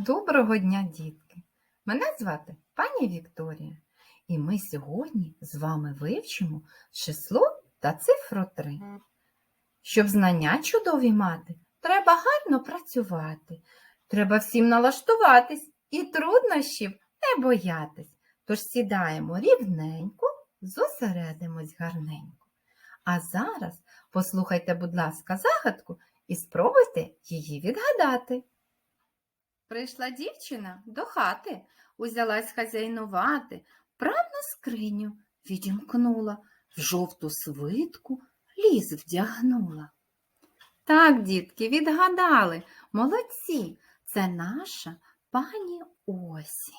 Доброго дня, дітки! Мене звати пані Вікторія, і ми сьогодні з вами вивчимо число та цифру 3. Щоб знання чудові мати, треба гарно працювати, треба всім налаштуватись і труднощів не боятись. Тож сідаємо рівненько, зосередимось гарненько. А зараз послухайте, будь ласка, загадку і спробуйте її відгадати. Прийшла дівчина до хати, узялась хазяйнувати, правно скриню відімкнула, в жовту свитку ліс вдягнула. Так, дітки, відгадали, молодці, це наша пані осінь.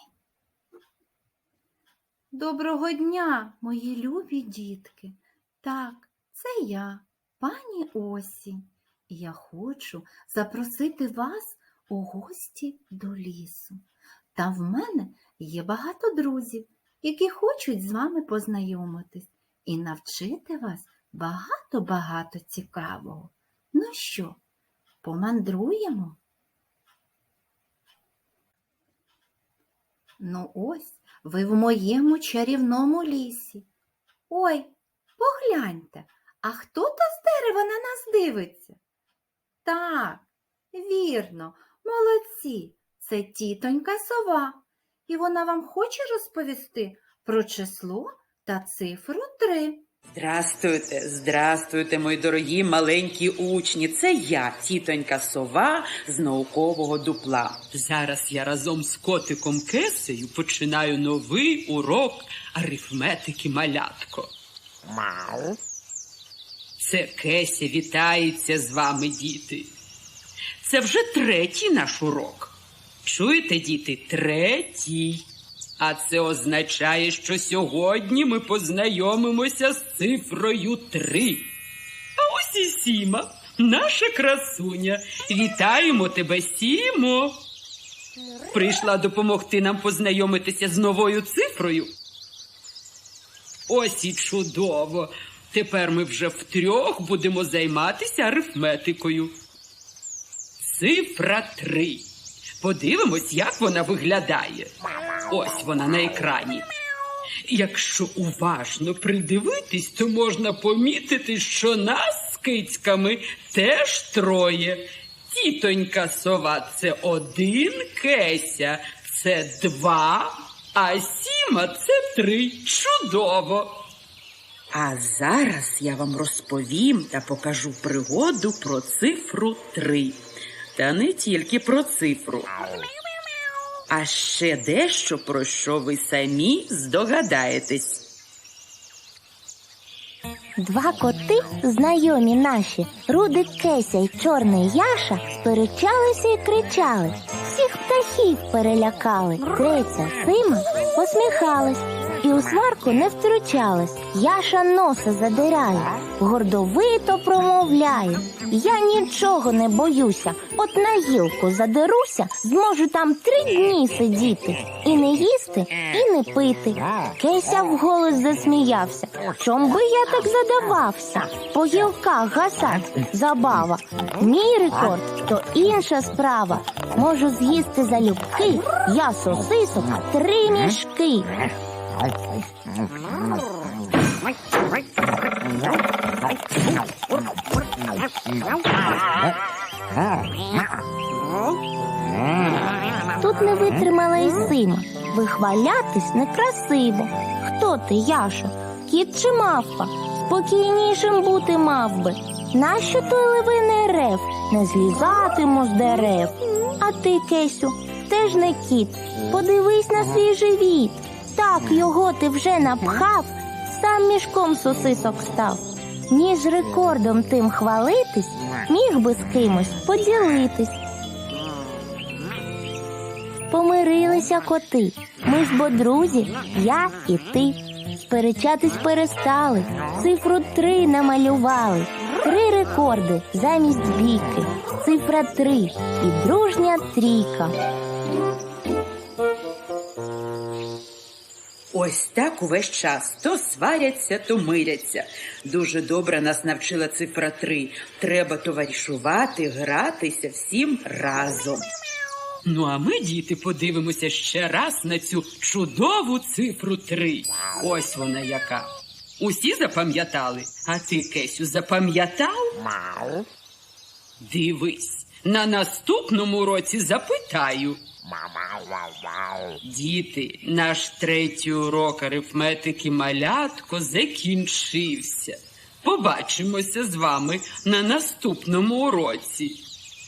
Доброго дня, мої любі дітки. Так, це я, пані осінь, і я хочу запросити вас у гості до лісу. Та в мене є багато друзів, які хочуть з вами познайомитись і навчити вас багато-багато цікавого. Ну що, помандруємо? Ну ось ви в моєму чарівному лісі. Ой, погляньте, а хто то з дерева на нас дивиться? Так, вірно, молодці, це тітонька сова, і вона вам хоче розповісти про число та цифру 3. Здрастуйте, здрастуйте, мої дорогі маленькі учні. Це я, тітонька сова з наукового дупла. Зараз я разом з котиком Кесею починаю новий урок арифметики малятко. Мау. Це Кеся вітається з вами, діти. Це вже третій наш урок. Чуєте, діти, третій. А це означає, що сьогодні ми познайомимося з цифрою три. А ось і Сіма, наша красуня. Вітаємо тебе, Сімо. Прийшла допомогти нам познайомитися з новою цифрою. Ось і чудово. Тепер ми вже втрьох будемо займатися арифметикою. Цифра три. Подивимось, як вона виглядає. Ось вона на екрані. Якщо уважно придивитись, то можна помітити, що нас з кицьками теж троє. Тітонька сова це один, Кеся це два, а Сіма це три. Чудово. А зараз я вам розповім та покажу пригоду про цифру три. Та не тільки про цифру, а ще дещо, про що ви самі здогадаєтесь. Два коти, знайомі наші, Рудик Кеся й Чорний Яша, сперечалися і кричали. Всіх птахів перелякали. Третя Сима посміхалась і у сварку не втручалась. Яша носа задирає, гордовито промовляє. Я нічого не боюся, от на гілку задеруся, зможу там три дні сидіти. І не їсти, і не пити. Кеся вголос засміявся. Чом би я так задавався? По гілках гасать забава. Мій рекорд то інша справа. Можу з'їсти залюбки, я сосисок три мішки. Тут не витримала і Сима. Вихвалятись некрасиво. Хто ти, Яшо? Кіт чи мавпа? Спокійнішим бути мав би. Нащо той левиний рев? Не злізатиму з дерев. А ти, Кесю, теж не кіт. Подивись на свій живіт. Так його ти вже напхав, сам мішком сосисок став. Ніж рекордом тим хвалитись, міг би з кимось поділитись. Помирилися коти. Ми ж бо друзі, я і ти. Сперечатись перестали, цифру три намалювали. Три рекорди замість бійки. Цифра три і дружня трійка. Ось так увесь час то сваряться, то миряться. Дуже добре нас навчила цифра три. Треба товаришувати, гратися всім разом. Ну, а ми, діти, подивимося ще раз на цю чудову цифру три. Ось вона яка. Усі запам'ятали, а ти, Кесю, запам'ятав? Дивись, на наступному році запитаю. Діти, наш третій урок арифметики малятко закінчився. Побачимося з вами на наступному уроці.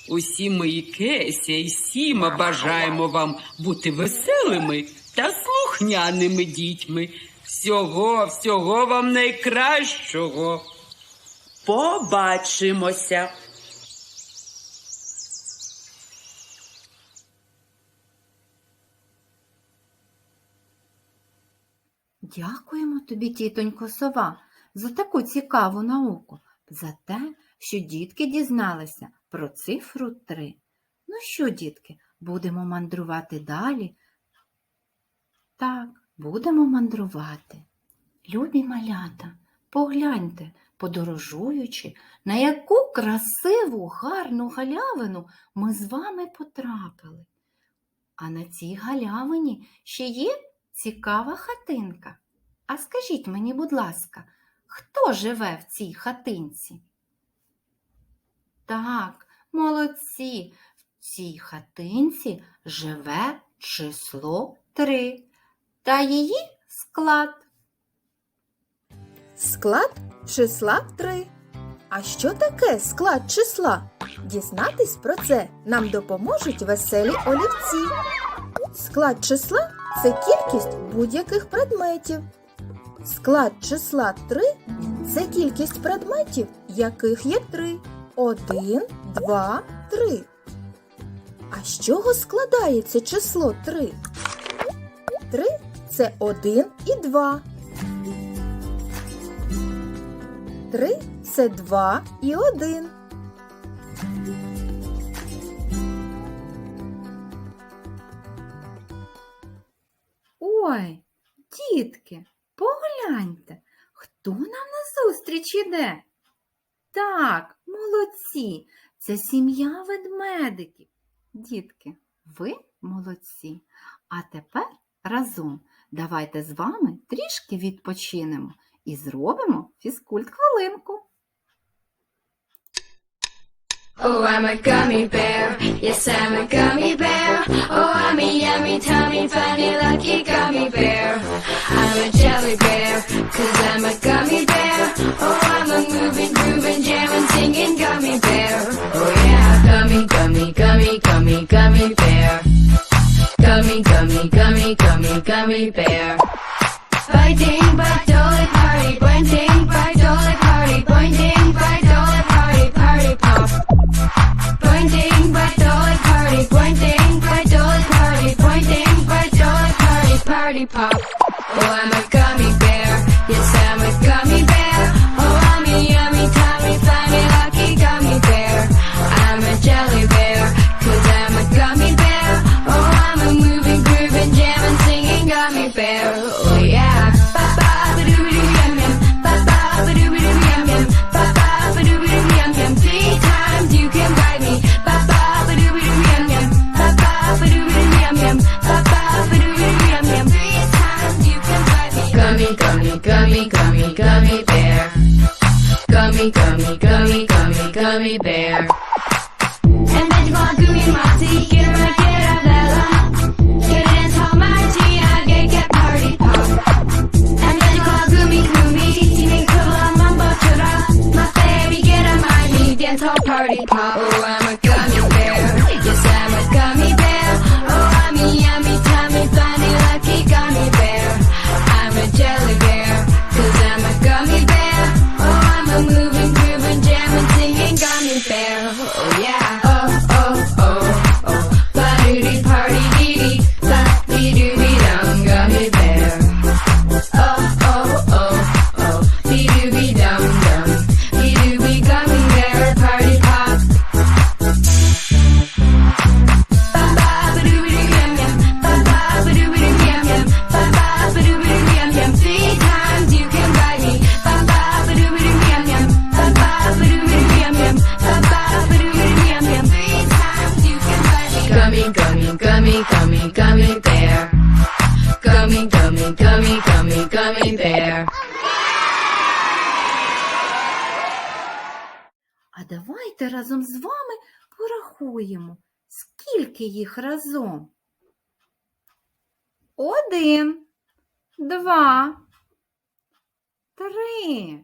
Усі мої Кеся і Сіма бажаємо вам бути веселими та слухняними дітьми. Всього, всього вам найкращого. Побачимося. Дякуємо тобі, тітонько сова, за таку цікаву науку, за те, що дітки дізналися про цифру 3. Ну що, дітки, будемо мандрувати далі? Так, будемо мандрувати. Любі малята, погляньте, подорожуючи, на яку красиву, гарну галявину ми з вами потрапили. А на цій галявині ще є цікава хатинка. А скажіть мені, будь ласка, хто живе в цій хатинці? Так, молодці, в цій хатинці живе число 3 та її склад. Склад числа 3. А що таке склад числа? Дізнатись про це нам допоможуть веселі олівці. Склад числа це кількість будь-яких предметів. Склад числа 3 це кількість предметів, яких є 3. 1, 2, 3. А з чого складається число 3? 3 це 1 і 2. 3 це 2 і 1. Ой, дітки, погляньте, хто нам назустріч іде? Так, молодці, це сім'я ведмедиків. Дітки, ви молодці. А тепер разом давайте з вами трішки відпочинемо і зробимо фізкульт хвилинку. Oh, I'm a gummy bear. Yes, I'm a gummy bear. Oh, I'm a yummy, tummy, funny, lucky gummy bear. I'm a jelly bear, cause I'm a gummy bear. Oh, I'm a moving, grooving, jamming, singing gummy bear. Oh, yeah, gummy, gummy, gummy, gummy, gummy bear. Gummy, gummy, gummy, gummy, gummy bear. Biting, bite, dolly, party, pointing, bite, dolly, party, pointing, bite, Gummy, gummy, gummy, gummy, gummy bear. Gummy bear. Gummy, gummy, gummy, gummy, gummy bear. А давайте разом з вами порахуємо, скільки їх разом. Один, два, три.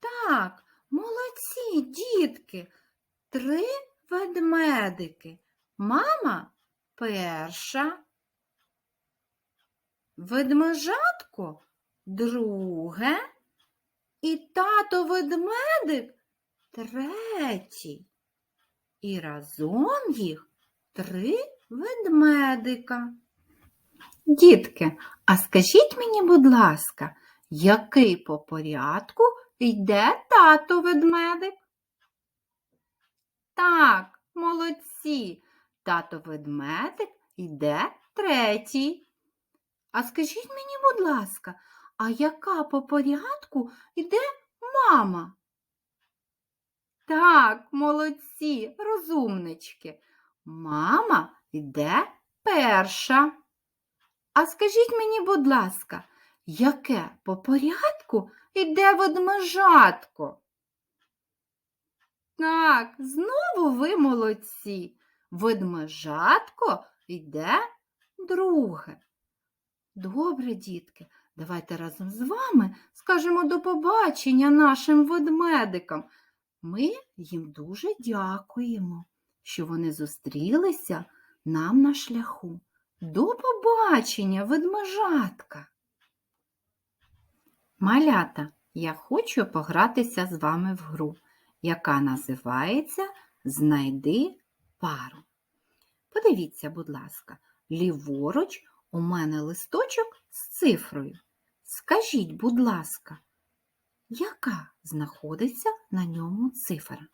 Так, молодці, дітки. Три ведмедики. Мама перша. Ведмежатко друге. І тато ведмедик третій. І разом їх три ведмедика. Дітки, а скажіть мені, будь ласка, який по порядку йде тато ведмедик? Так, молодці. Тато ведмедик йде третій. А скажіть мені, будь ласка, а яка по порядку йде мама? Так, молодці, розумнички. Мама йде перша. А скажіть мені, будь ласка, яке по порядку йде ведмежатко? Так, знову ви молодці. Ведмежатко йде друге. Добре, дітки, давайте разом з вами скажемо до побачення нашим ведмедикам. Ми їм дуже дякуємо, що вони зустрілися нам на шляху. До побачення, ведмежатка. Малята, я хочу погратися з вами в гру, яка називається Знайди пару. Подивіться, будь ласка, ліворуч у мене листочок з цифрою. Скажіть, будь ласка, яка знаходиться на ньому цифра?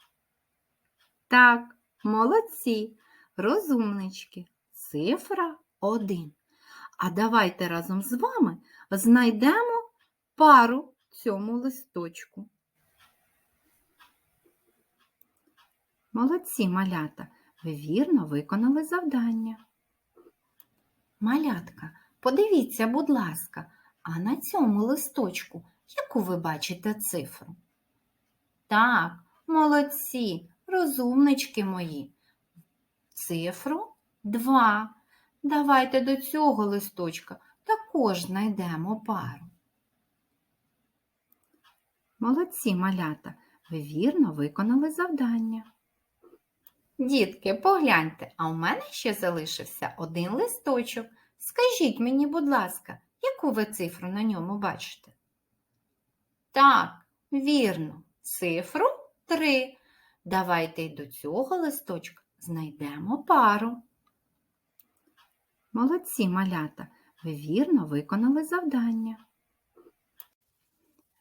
Так, молодці, розумнички, цифра 1. А давайте разом з вами знайдемо пару цьому листочку. Молодці, малята, ви вірно виконали завдання. Малятка, подивіться, будь ласка, а на цьому листочку яку ви бачите цифру? Так, молодці, розумнички мої. Цифру 2. Давайте до цього листочка також знайдемо пару. Молодці, малята, ви вірно виконали завдання. Дітки, погляньте, а у мене ще залишився один листочок. Скажіть мені, будь ласка, яку ви цифру на ньому бачите? Так, вірно, цифру 3. Давайте й до цього листочка знайдемо пару. Молодці, малята, ви вірно виконали завдання.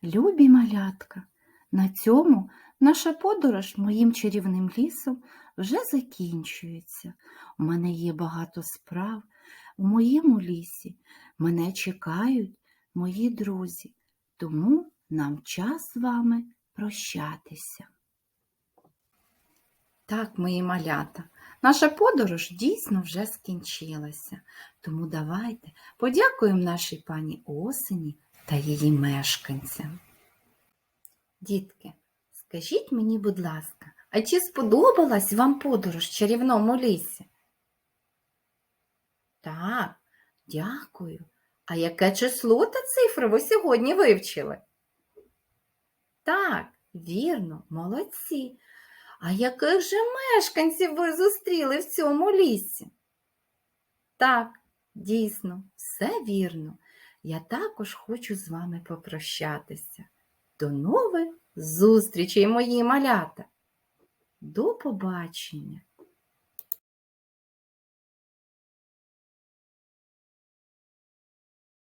Любі малятка, на цьому наша подорож моїм чарівним лісом вже закінчується. У мене є багато справ у моєму лісі. Мене чекають мої друзі, тому нам час з вами прощатися. Так, мої малята, наша подорож дійсно вже скінчилася, тому давайте подякуємо нашій пані осені та її мешканцям. Дітки, скажіть мені, будь ласка, а чи сподобалась вам подорож в чарівному лісі? Так, дякую. А яке число та цифру ви сьогодні вивчили? Так, вірно, молодці. А яких же мешканців ви зустріли в цьому лісі? Так, дійсно, все вірно. Я також хочу з вами попрощатися. До нових зустрічей, мої малята. До побачення!